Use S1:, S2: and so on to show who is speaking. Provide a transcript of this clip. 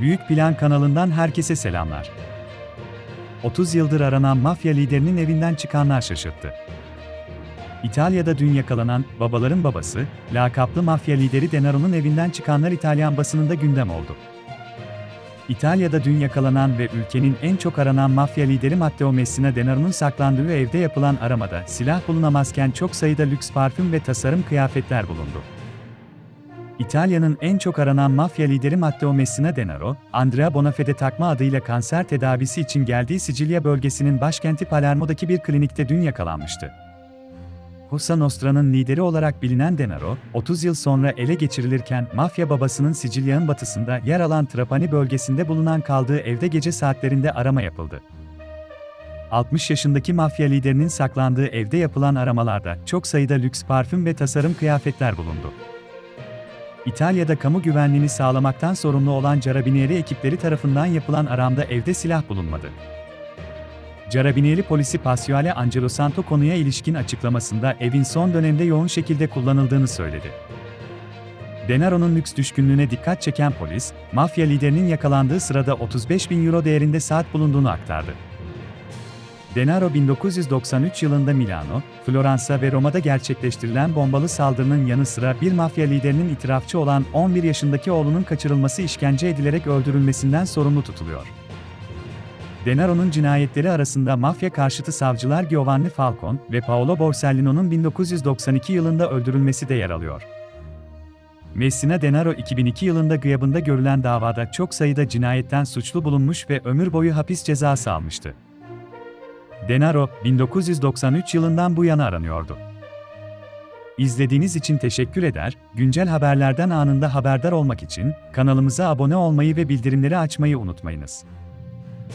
S1: Büyük Plan kanalından herkese selamlar. 30 yıldır aranan mafya liderinin evinden çıkanlar şaşırttı. İtalya'da dün yakalanan babaların babası, lakaplı mafya lideri Denaro'nun evinden çıkanlar İtalyan basınında gündem oldu. İtalya'da dün yakalanan ve ülkenin en çok aranan mafya lideri Matteo Messina Denaro'nun saklandığı evde yapılan aramada silah bulunamazken çok sayıda lüks parfüm ve tasarım kıyafetler bulundu. İtalya'nın en çok aranan mafya lideri Matteo Messina Denaro, Andrea Bonafede takma adıyla kanser tedavisi için geldiği Sicilya bölgesinin başkenti Palermo'daki bir klinikte dün yakalanmıştı. Cosa Nostra'nın lideri olarak bilinen Denaro, 30 yıl sonra ele geçirilirken mafya babasının Sicilya'nın batısında yer alan Trapani bölgesinde bulunan kaldığı evde gece saatlerinde arama yapıldı. 60 yaşındaki mafya liderinin saklandığı evde yapılan aramalarda çok sayıda lüks parfüm ve tasarım kıyafetler bulundu. İtalya'da kamu güvenliğini sağlamaktan sorumlu olan Carabinieri ekipleri tarafından yapılan aramda evde silah bulunmadı. Carabinieri polisi Pasquale Angelo Santo konuya ilişkin açıklamasında evin son dönemde yoğun şekilde kullanıldığını söyledi. Denaro'nun lüks düşkünlüğüne dikkat çeken polis, mafya liderinin yakalandığı sırada 35 bin euro değerinde saat bulunduğunu aktardı. Denaro 1993 yılında Milano, Floransa ve Roma'da gerçekleştirilen bombalı saldırının yanı sıra bir mafya liderinin itirafçı olan 11 yaşındaki oğlunun kaçırılması işkence edilerek öldürülmesinden sorumlu tutuluyor. Denaro'nun cinayetleri arasında mafya karşıtı savcılar Giovanni Falcone ve Paolo Borsellino'nun 1992 yılında öldürülmesi de yer alıyor. Messina Denaro 2002 yılında gıyabında görülen davada çok sayıda cinayetten suçlu bulunmuş ve ömür boyu hapis cezası almıştı. Denaro, 1993 yılından bu yana aranıyordu. İzlediğiniz için teşekkür eder, güncel haberlerden anında haberdar olmak için kanalımıza abone olmayı ve bildirimleri açmayı unutmayınız.